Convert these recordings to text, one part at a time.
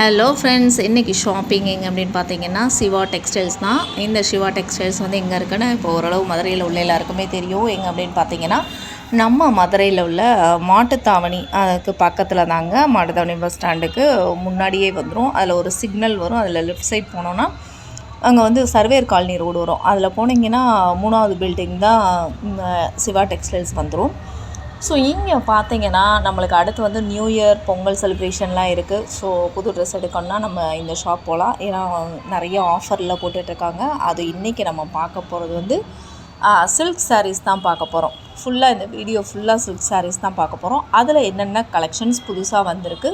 Hello friends இன்றைக்கி shopping எங்கே அப்படின்னு பார்த்தீங்கன்னா சிவா டெக்ஸ்டைல்ஸ் தான். இந்த சிவா டெக்ஸ்டைல்ஸ் வந்து எங்கே இருக்குன்னு இப்போ ஓரளவு மதுரையில் உள்ள எல்லாருக்குமே தெரியும். எங்கே அப்படின்னு பார்த்தீங்கன்னா நம்ம மதுரையில் உள்ள மாட்டுத்தாவணி அதுக்கு பக்கத்தில் தாங்க மாட்டுத்தாவணி பஸ் ஸ்டாண்டுக்கு முன்னாடியே வந்துடும் அதில் ஒரு சிக்னல் வரும். அதில் லெஃப்ட் சைட் போனோன்னா அங்கே வந்து சர்வேர் காலனி ரோடு வரும். அதில் போனீங்கன்னா மூணாவது பில்டிங் தான் சிவா டெக்ஸ்டைல்ஸ் வந்துடும் ஸோ இங்கே பார்த்தீங்கன்னா நம்மளுக்கு அடுத்து வந்து நியூ இயர் பொங்கல் செலிப்ரேஷன்லாம் இருக்குது ஸோ புது ட்ரெஸ் எடுக்கணும்னா நம்ம இந்த ஷாப் போகலாம் ஏன்னா நிறைய ஆஃபரில் போட்டுட்ருக்காங்க. அது இன்றைக்கி நம்ம பார்க்க போகிறது வந்து சில்க் சாரீஸ் தான் பார்க்க போகிறோம் ஃபுல்லாக இந்த வீடியோ ஃபுல்லாக சில்க் சாரீஸ் தான் பார்க்க போகிறோம் அதில் என்னென்ன கலெக்ஷன்ஸ் புதுசாக வந்திருக்கு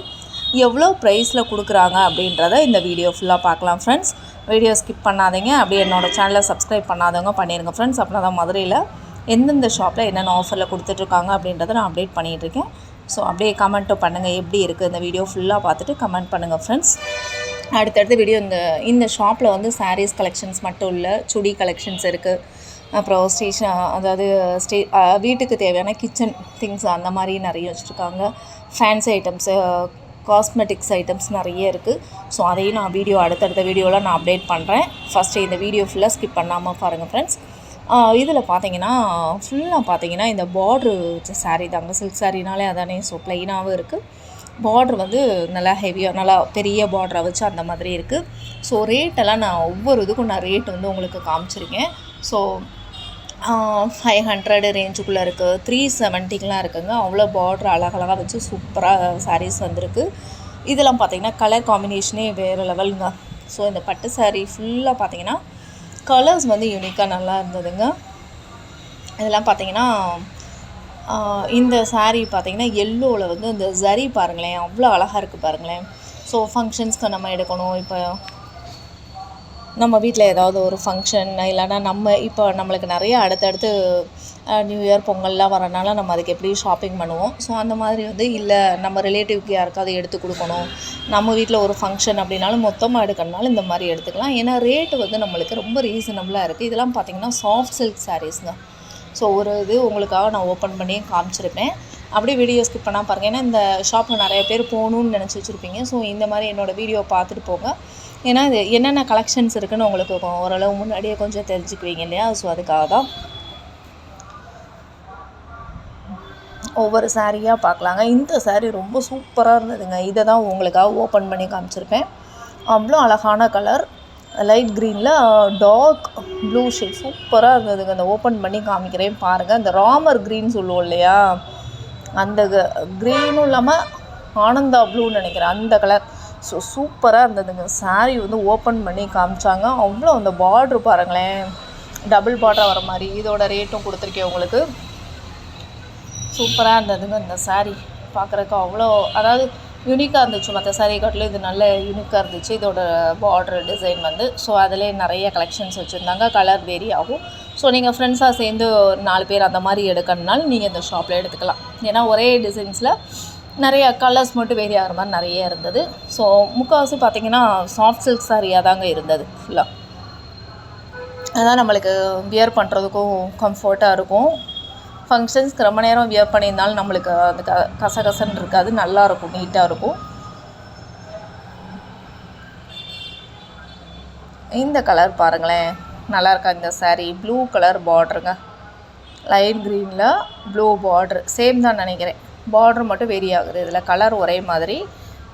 எவ்வளோ ப்ரைஸில் கொடுக்குறாங்க அப்படின்றத இந்த வீடியோ ஃபுல்லாக பார்க்கலாம் ஃப்ரெண்ட்ஸ் வீடியோ ஸ்கிப் பண்ணாதீங்க. அப்படியே என்னோடய சேனலை சப்ஸ்கிரைப் பண்ணாதவங்க பண்ணிடுங்க ஃப்ரெண்ட்ஸ் அப்படின்னா தான் மதுரையில் எந்தெந்த ஷாப்பில் என்னென்ன ஆஃபரில் கொடுத்துட்ருக்காங்க அப்படின்றத நான் அப்டேட் பண்ணிகிட்ருக்கேன். ஸோ அப்படியே கமெண்ட்டும் பண்ணுங்கள் எப்படி இருக்குது இந்த வீடியோ ஃபுல்லாக பார்த்துட்டு கமெண்ட் பண்ணுங்கள் ஃப்ரெண்ட்ஸ் அடுத்தடுத்த வீடியோ இந்த இந்த ஷாப்பில் வந்து சாரீஸ் கலெக்ஷன்ஸ் மட்டும் இல்லை சுடி கலெக்ஷன்ஸ் இருக்குது அப்புறம் ஸ்டேஷன் அதாவது ஸ்டே வீட்டுக்கு தேவையான கிச்சன் திங்ஸ் அந்த மாதிரி நிறைய வச்சுருக்காங்க. ஃபேன்சி ஐட்டம்ஸு காஸ்மெட்டிக்ஸ் ஐட்டம்ஸ் நிறைய இருக்குது ஸோ அதையும் நான் வீடியோ அடுத்தடுத்த வீடியோவில் நான் அப்டேட் பண்ணுறேன் ஃபஸ்ட்டு இந்த வீடியோ ஃபுல்லாக ஸ்கிப் பண்ணாமல் பாருங்கள் ஃப்ரெண்ட்ஸ் இதில் பார்த்தீங்கன்னா ஃபுல்லாக பார்த்தீங்கன்னா இந்த பார்ட்ரு வச்ச சாரீ தாங்க. சில்க் சாரீனாலே அதானே ஸோ ப்ளைனாகவும் இருக்குது பார்ட்ரு வந்து நல்லா ஹெவியாக நல்லா பெரிய பார்டராக வச்சு அந்த மாதிரி இருக்குது ஸோ ரேட்டெல்லாம் நான் ஒவ்வொரு இதுக்கும் நான் ரேட் வந்து உங்களுக்கு காமிச்சிருக்கேன். ஸோ ஃபைவ் ஹண்ட்ரடு ரேஞ்சுக்குள்ளே இருக்குது த்ரீ செவன்ட்டிக்கெலாம் இருக்குங்க. அவ்வளோ பார்ட்ரு அழகழகாக வச்சு சூப்பராக சாரீஸ் வந்திருக்கு. இதெல்லாம் பார்த்திங்கன்னா கலர் காம்பினேஷனே வேறு லெவலுங்க ஸோ இந்த பட்டு சாரீ ஃபுல்லாக பார்த்திங்கன்னா கலர்ஸ் வந்து யூனிக்காக நல்லா இருந்ததுங்க. இதெல்லாம் பார்த்தீங்கன்னா இந்த சாரீ பார்த்தீங்கன்னா எல்லோவில் வந்து இந்த ஜரி பாருங்களேன். அவ்வளோ அழகாக இருக்குது பாருங்களேன். ஸோ ஃபங்க்ஷன்ஸ்க்கு நம்ம எடுக்கணும். இப்போ நம்ம வீட்டில் ஏதாவது ஒரு ஃபங்க்ஷன் இல்லைன்னா நம்ம இப்போ நம்மளுக்கு நிறைய அடுத்தடுத்து நியூ இயர் பொங்கல்லாம் வரனால நம்ம அதுக்கு எப்படி ஷாப்பிங் பண்ணுவோம்? ஸோ அந்த மாதிரி வந்து இல்லை நம்ம ரிலேட்டிவ்க்கு யாருக்காவது எடுத்து கொடுக்கணும். நம்ம வீட்டில் ஒரு ஃபங்க்ஷன் அப்படின்னாலும் மொத்தமாக எடுக்கணுனாலும் இந்த மாதிரி எடுத்துக்கலாம். ஏன்னா ரேட்டு வந்து நம்மளுக்கு ரொம்ப ரீசனபிளாக இருக்குது இதெல்லாம் பார்த்திங்கன்னா சாஃப்ட் சில்க் சாரீஸுங்க ஸோ ஒரு இது உங்களுக்காக நான் ஓப்பன் பண்ணி காமிச்சிருப்பேன். அப்படியே வீடியோ ஸ்கிப் பண்ணால் பாருங்கள் ஏன்னா இந்த ஷாப்பில் நிறைய பேர் போகணுன்னு நினச்சி வச்சுருப்பீங்க. ஸோ இந்த மாதிரி என்னோடய வீடியோ பார்த்துட்டு போங்க. ஏன்னா இது என்னென்ன கலெக்ஷன்ஸ் இருக்குதுன்னு உங்களுக்கு ஓரளவு முன்னாடியே கொஞ்சம் தெரிஞ்சுக்குவீங்க இல்லையா? ஸோ அதுக்காக தான். ஒவ்வொரு சாரியாக பார்க்கலாங்க. இந்த சாரீ ரொம்ப சூப்பராக இருந்ததுங்க. இதை தான் உங்களுக்காக ஓப்பன் பண்ணி காமிச்சிருப்பேன். அவ்வளோ அழகான கலர் லைட் க்ரீனில் டார்க் ப்ளூ ஷேட் சூப்பராக இருந்ததுங்க. அந்த ஓப்பன் பண்ணி காமிக்கிறேன் பாருங்கள் அந்த ராமர் க்ரீன் சொல்லுவோம் இல்லையா? அந்த க்ரீனும் இல்லாமல் ஆனந்தா ப்ளூன்னு நினைக்கிறேன். அந்த கலர் ஸோ சூப்பராக இருந்ததுங்க. சாரீ வந்து ஓப்பன் பண்ணி காமிச்சாங்க. அவ்வளோ அந்த பார்ட்ரு பாருங்களேன். டபுள் பார்டராக வர மாதிரி. இதோட ரேட்டும் கொடுத்துருக்கேன் உங்களுக்கு. சூப்பராக இருந்ததுங்க இந்த சாரீ பார்க்குறக்கு அவ்வளோ அதாவது யூனிக்காக இருந்துச்சு. மற்ற சாரீ காட்டிலும் இது நல்ல யூனிக்காக இருந்துச்சு. இதோட பார்டர் டிசைன் வந்து. ஸோ அதிலே நிறைய கலெக்ஷன்ஸ் வச்சுருந்தாங்க. கலர் வேரி ஆகும். ஸோ நீங்கள் ஃப்ரெண்ட்ஸாக சேர்ந்து நாலு பேர் அந்த மாதிரி எடுக்கணுனாலும் நீங்கள் இந்த ஷாப்பில் எடுத்துக்கலாம். ஏன்னா ஒரே டிசைன்ஸில் நிறையா கலர்ஸ் மட்டும் வேரி ஆகிற மாதிரி நிறைய இருந்தது. ஸோ முக்கால்வாசி பார்த்திங்கன்னா சாஃப்ட் சில்க் சாரியாக தாங்க இருந்தது ஃபுல்லாக அதான் நம்மளுக்கு வியர் பண்ணுறதுக்கும் கம்ஃபர்ட்டாக இருக்கும். ஃபங்க்ஷன்ஸ்க்கு ரொம்ப நேரம் வியர் பண்ணியிருந்தாலும் நம்மளுக்கு அந்த க கசகசன்னு இருக்காது. நல்லாயிருக்கும் நீட்டாக இருக்கும். இந்த கலர் பாருங்களேன். நல்லாயிருக்கா இந்த சாரீ ப்ளூ கலர் பார்ட்ருங்க லைட் க்ரீனில் ப்ளூ பார்ட்ரு சேம் தான் நினைக்கிறேன். பார்ட்ரு மட்டும் வெரி ஆகுது. இதில் கலர் ஒரே மாதிரி.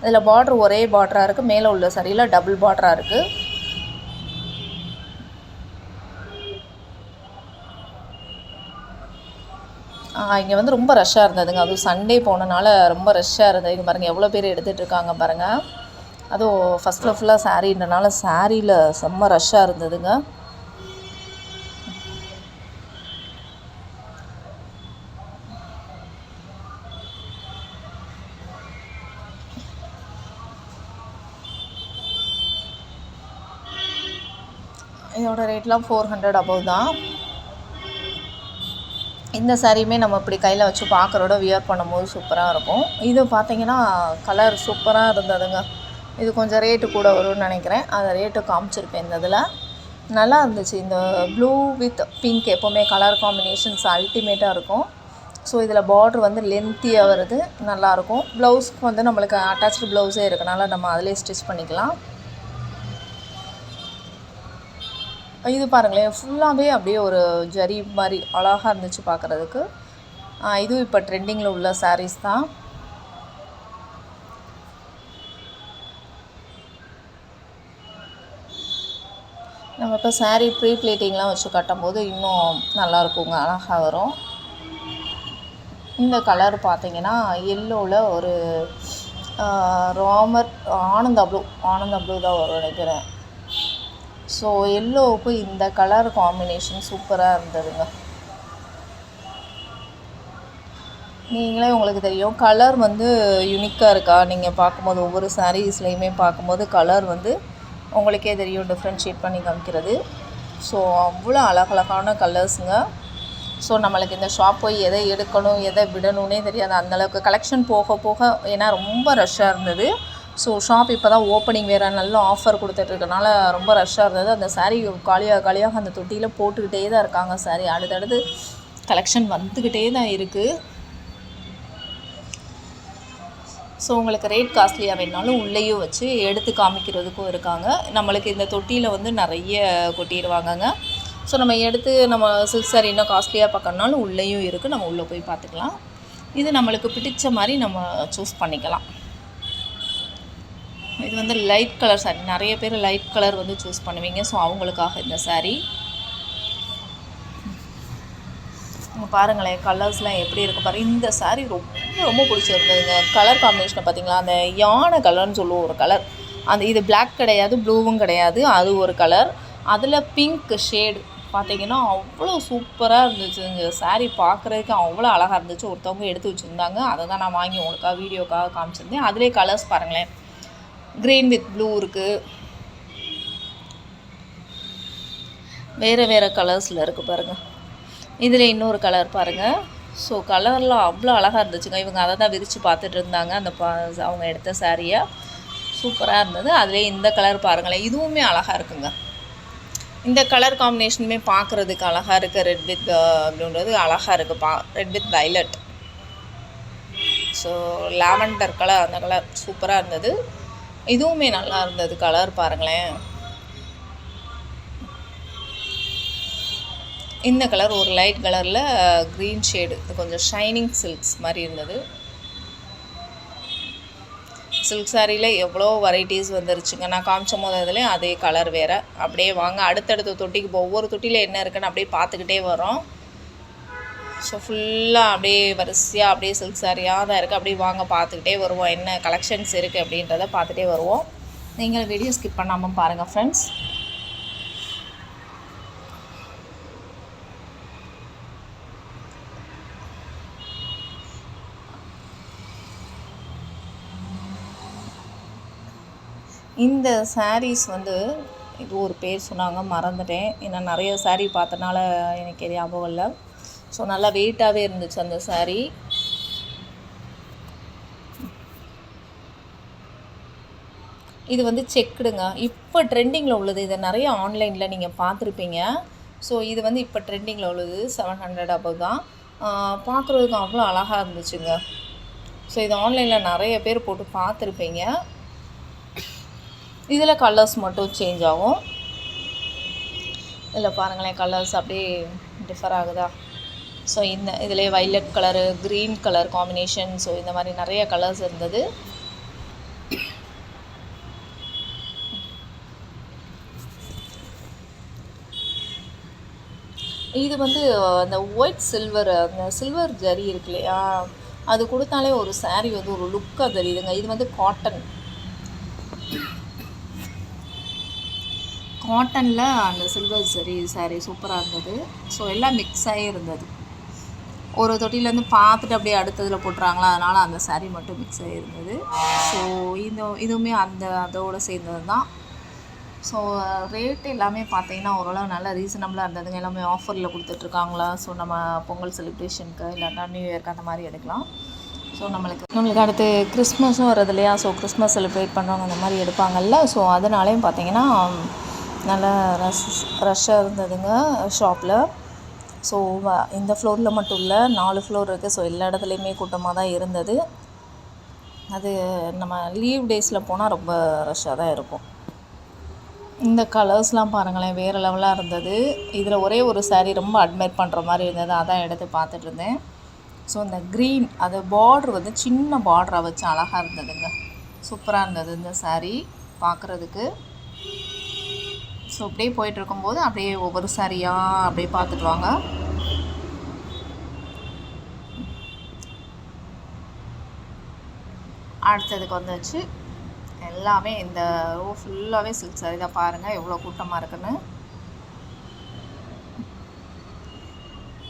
இதில் பார்ட்ரு ஒரே பார்ட்ராக இருக்குது மேலே உள்ள சரியில் டபுள் பார்ட்ராக இருக்குது இங்கே வந்து ரொம்ப ரஷ்ஷாக இருந்ததுங்க. அதுவும் சண்டே போனனால ரொம்ப ரஷ்ஷாக இருந்தது. இங்கே பாருங்கள் எவ்வளோ பேர் எடுத்துகிட்டு இருக்காங்க பாருங்கள் அதுவும் ஃபஸ்ட்டில் ஃபுல்லாக சாரீன்றனால சாரியில் செம்ம ரஷ்ஷாக இருந்ததுங்க. இதோட ரேட்லாம் ஃபோர் ஹண்ட்ரட் அபவ் தான். இந்த சாரியுமே நம்ம இப்படி கையில் வச்சு பார்க்குறோட வியர் பண்ணும்போது சூப்பராக இருக்கும். இது பார்த்தீங்கன்னா கலர் சூப்பராக இருந்ததுங்க. இது கொஞ்சம் ரேட்டு கூட வரும்னு நினைக்கிறேன். அந்த ரேட்டு காமிச்சிருப்பேன் இந்த இதில். நல்லா இருந்துச்சு. இந்த ப்ளூ வித் பிங்க் எப்போவுமே கலர் காம்பினேஷன்ஸ் அல்டிமேட்டாக இருக்கும். ஸோ இதில் பார்டர் வந்து லென்த்தியாக வருது. நல்லாயிருக்கும் ப்ளவுஸ்க்கு வந்து நம்மளுக்கு அட்டாச்சு ப்ளவுஸே இருக்கனால நம்ம அதிலே ஸ்டிச் பண்ணிக்கலாம். இது பாருங்களேன் ஃபுல்லாகவே அப்படியே ஒரு ஜரி மாதிரி அழகாக இருந்துச்சு பார்க்குறதுக்கு இதுவும் இப்போ ட்ரெண்டிங்கில் உள்ள சாரீஸ் தான். நம்ம இப்போ சாரீ ப்ரீ பிளேட்டிங்லாம் வச்சு கட்டும்போது இன்னும் நல்லா இருக்குங்க அழகாக வரும். இந்த கலர் பார்த்தீங்கன்னா எல்லோவில் ஒரு ராமர் ஆனந்த ப்ளூ ஆனந்த ப்ளூ தான் வரும் நினைக்கிறேன். ஸோ எல்லோவுக்கு இந்த கலர் காம்பினேஷன் சூப்பராக இருந்ததுங்க. நீங்களே உங்களுக்கு தெரியும். கலர் வந்து யுனிக்காக இருக்கா? நீங்கள் பார்க்கும்போது ஒவ்வொரு சாரீஸ்லேயுமே பார்க்கும்போது கலர் வந்து உங்களுக்கே தெரியும் டிஃப்ரென்ஷியேட் பண்ணி காமிக்கிறது. ஸோ அவ்வளோ அழகழகான கலர்ஸுங்க ஸோ நம்மளுக்கு இந்த ஷாப் போய் எதை எடுக்கணும் எதை விடணும்னே தெரியாது. அந்தளவுக்கு கலெக்ஷன் போக போக ஏன்னா ரொம்ப ரஷ்ஷாக இருந்தது. ஸோ ஷாப் இப்போ தான் ஓப்பனிங் வேறு நல்ல ஆஃபர் கொடுத்துட்ருக்கனால ரொம்ப ரஷ்ஷாக இருந்தது. அந்த சாரீ காலியாக காலியாக அந்த தொட்டியில் போட்டுக்கிட்டே தான் இருக்காங்க saree. அடுத்தடுத்து கலெக்ஷன் வந்துக்கிட்டே தான் இருக்குது ஸோ உங்களுக்கு ரேட் காஸ்ட்லியாக வேணாலும் உள்ளேயும் வச்சு எடுத்து காமிக்கிறதுக்கும் இருக்காங்க. நம்மளுக்கு இந்த தொட்டியில் வந்து நிறைய கொட்டிடுவாங்கங்க ஸோ நம்ம எடுத்து நம்ம சில்க் சாரி இன்னும் காஸ்ட்லியாக பார்க்கணுனாலும் உள்ளேயும் இருக்குது நம்ம உள்ளே போய் பார்த்துக்கலாம். இது நம்மளுக்கு பிடிச்ச மாதிரி நம்ம சூஸ் பண்ணிக்கலாம். இது வந்து லைட் கலர் சாரி நிறைய பேர் லைட் கலர் வந்து சூஸ் பண்ணுவீங்க. ஸோ அவங்களுக்காக இந்த saree. பாருங்களேன் கலர்ஸ்லாம் எப்படி இருக்குது பாருங்கள் இந்த saree ரொம்ப ரொம்ப பிடிச்சிருந்ததுங்க. கலர் காம்பினேஷனை பார்த்தீங்களா அந்த யானை கலர்னு சொல்லுவோம் ஒரு கலர் அந்த இது பிளாக் கிடையாது ப்ளூவும் கிடையாது. அது ஒரு கலர் அதில் பிங்க் ஷேடு பார்த்தீங்கன்னா அவ்வளோ சூப்பராக இருந்துச்சு இந்த saree பார்க்குறதுக்கு அவ்வளோ அழகாக இருந்துச்சு. ஒருத்தவங்க எடுத்து வச்சுருந்தாங்க. அதை தான் நான் வாங்கி உங்களுக்காக வீடியோக்காக காமிச்சிருந்தேன். அதிலே கலர்ஸ் பாருங்களேன். க்ரீன் வித் ப்ளூ இருக்குது வேறு வேறு கலர்ஸில் இருக்குது பாருங்கள் இதில் இன்னொரு கலர் பாருங்கள் ஸோ கலர்லாம் அவ்வளோ அழகாக இருந்துச்சுங்க. இவங்க அதை தான் விரித்து பார்த்துட்டு இருந்தாங்க. அந்த பா அவங்க எடுத்த சாரியை சூப்பராக இருந்தது. அதிலே இந்த கலர் பாருங்களேன். இதுவுமே அழகாக இருக்குங்க. இந்த கலர் காம்பினேஷனுமே பார்க்குறதுக்கு அழகாக இருக்குது ரெட் வித் அப்படின்றது uh, அழகாக இருக்குது பா red with violet so lavender colour அந்த கலர் சூப்பராக இருந்தது. இதுவுமே நல்லா இருந்தது. கலர் பாருங்களேன். இந்த கலர் ஒரு லைட் கலரில் க்ரீன் ஷேடு இது கொஞ்சம் ஷைனிங் சில்க்ஸ் மாதிரி இருந்தது. சில்க் சாரியில் எவ்வளோ வெரைட்டிஸ் வந்துருச்சுங்க. நான் காமிச்ச போது அதுலேயும் அதே கலர் வேறு. அப்படியே வாங்க அடுத்தடுத்த தொட்டிக்கு ஒவ்வொரு தொட்டியில் என்ன இருக்குன்னு அப்படியே பார்த்துக்கிட்டே வரோம் ஸோ ஃபுல்லாக அப்படியே வரிசையாக அப்படியே சில்க் சாரியாக தான் இருக்குது அப்படியே வாங்க பார்த்துக்கிட்டே வருவோம். என்ன கலெக்ஷன்ஸ் இருக்குது அப்படின்றத பார்த்துட்டே வருவோம். நீங்கள் வீடியோ ஸ்கிப் பண்ணாமல் பாருங்கள் ஃப்ரெண்ட்ஸ் இந்த சாரீஸ் வந்து இது ஒரு பேர் சொன்னாங்க மறந்துட்டேன். ஏன்னா நிறைய சாரீ பார்த்தனால எனக்கு ஞாபகம் இல்லை. ஸோ நல்லா வெயிட்டாகவே இருந்துச்சு அந்த saree. இது வந்து செக்குடுங்க. இப்போ ட்ரெண்டிங்கில் உள்ளது. இதை நிறைய ஆன்லைனில் நீங்கள் பார்த்துருப்பீங்க. ஸோ இது வந்து இப்போ ட்ரெண்டிங்கில் உள்ளது. செவன் ஹண்ட்ரட் அபவ் தான். பார்க்குறதுக்கு அவ்வளோ அழகாக இருந்துச்சுங்க. ஸோ இது ஆன்லைனில் நிறைய பேர் போட்டு பார்த்துருப்பீங்க. இதில் கலர்ஸ் மட்டும் சேஞ்ச் ஆகும். இதில் பாருங்களேன் கலர்ஸ் அப்படியே டிஃபர் ஆகுதா? ஸோ இந்த இதிலே violet colour green colour combination so இந்த மாதிரி நிறைய கலர்ஸ் இருந்தது. இது வந்து அந்த ஒயிட் சில்வர் அந்த சில்வர் ஜரி இருக்கு இல்லையா? அது கொடுத்தாலே ஒரு saree வந்து ஒரு லுக்காக தெரியுதுங்க. இது வந்து காட்டன் காட்டனில் அந்த சில்வர் சரி saree சூப்பராக இருந்தது. ஸோ எல்லாம் மிக்ஸ் ஆகி இருந்தது. ஒரு தொட்டிலேருந்து பார்த்துட்டு அப்படியே அடுத்ததில் போட்டுறாங்களா? அதனால் அந்த saree மட்டும் மிக்ஸ் ஆகிருந்தது ஸோ இந்த இதுவுமே அந்த அதோடு சேர்ந்தது தான் ஸோ ரேட் எல்லாமே பார்த்தீங்கன்னா ஓரளவு நல்லா ரீசனபிளாக இருந்ததுங்க. எல்லாமே ஆஃபரில் கொடுத்துட்ருக்காங்களா? ஸோ நம்ம பொங்கல் செலிப்ரேஷனுக்கு இல்லைன்னா நியூ இயர்க்கு அந்த மாதிரி எடுக்கலாம். ஸோ நம்மளுக்கு நம்மளுக்கு அடுத்து கிறிஸ்மஸும் வருது இல்லையா? ஸோ கிறிஸ்மஸ் செலிப்ரேட் பண்ணுறவங்க அந்த மாதிரி எடுப்பாங்கல்ல. ஸோ அதனாலேயும் பார்த்தீங்கன்னா நல்லா ரஷ் ரஷ்ஷாக இருந்ததுங்க ஷாப்பில் ஸோ இந்த ஃப்ளோரில் மட்டும் இல்லை நாலு ஃப்ளோர் இருக்குது ஸோ எல்லா இடத்துலையுமே கூட்டமாக தான் இருந்தது. அது நம்ம லீவ் டேஸில் போனால் ரொம்ப ரஷ்ஷாக தான் இருக்கும். இந்த கலர்ஸ்லாம் பாருங்களேன் வேறு லெவலாக இருந்தது. இதில் ஒரே ஒரு சாரீ ரொம்ப அட்மையர் பண்ணுற மாதிரி இருந்தது. அதான் எடுத்து பார்த்துட்டு இருந்தேன். ஸோ இந்த க்ரீன் அது பார்ட்ரு வந்து சின்ன பார்டராக வச்சு அழகாக இருந்ததுங்க. சூப்பராக இருந்தது இந்த சாரீ பார்க்குறதுக்கு. ஸோ அப்படியே போயிட்டு இருக்கும்போது அப்படியே ஒவ்வொரு சாரியாக அப்படியே பார்த்துட்டு வாங்க. அடுத்ததுக்கு வந்துச்சு. எல்லாமே இந்த ரோ ஃபுல்லாகவே சில்க் சாரி தான் பாருங்கள் எவ்வளோ கூட்டமாக இருக்குன்னு.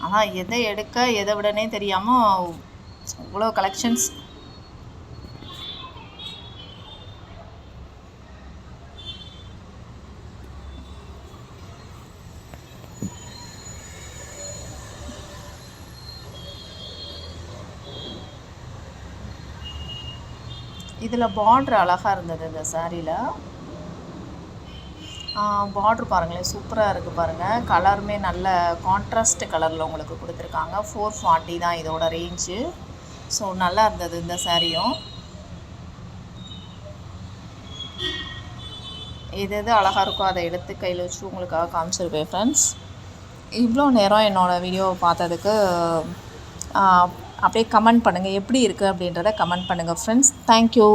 ஆனால் எதை எடுக்க எதை விடனே தெரியாமல் இவ்வளோ கலெக்ஷன்ஸ் இதில் பார்ட்ரு அழகாக இருந்தது இந்த சாரியில் பார்ட்ரு பாருங்களேன். சூப்பராக இருக்குது பாருங்கள் கலருமே நல்ல கான்ட்ராஸ்ட் கலரில் உங்களுக்கு கொடுத்துருக்காங்க. ஃபோர் ஃபார்ட்டி தான் இதோட ரேஞ்சு ஸோ நல்லா இருந்தது இந்த சாரியும் எது எது அழகாக இருக்கோ அதை எடுத்து கையில் வச்சு உங்களுக்காக காமிச்சிருப்பேன் ஃப்ரெண்ட்ஸ் இவ்வளோ நேரம் என்னோடய வீடியோவை பார்த்ததுக்கு அப்படியே கமெண்ட் பண்ணுங்கள் எப்படி இருக்குது அப்படின்றத கமெண்ட் பண்ணுங்கள் ஃப்ரெண்ட்ஸ் தேங்க்யூ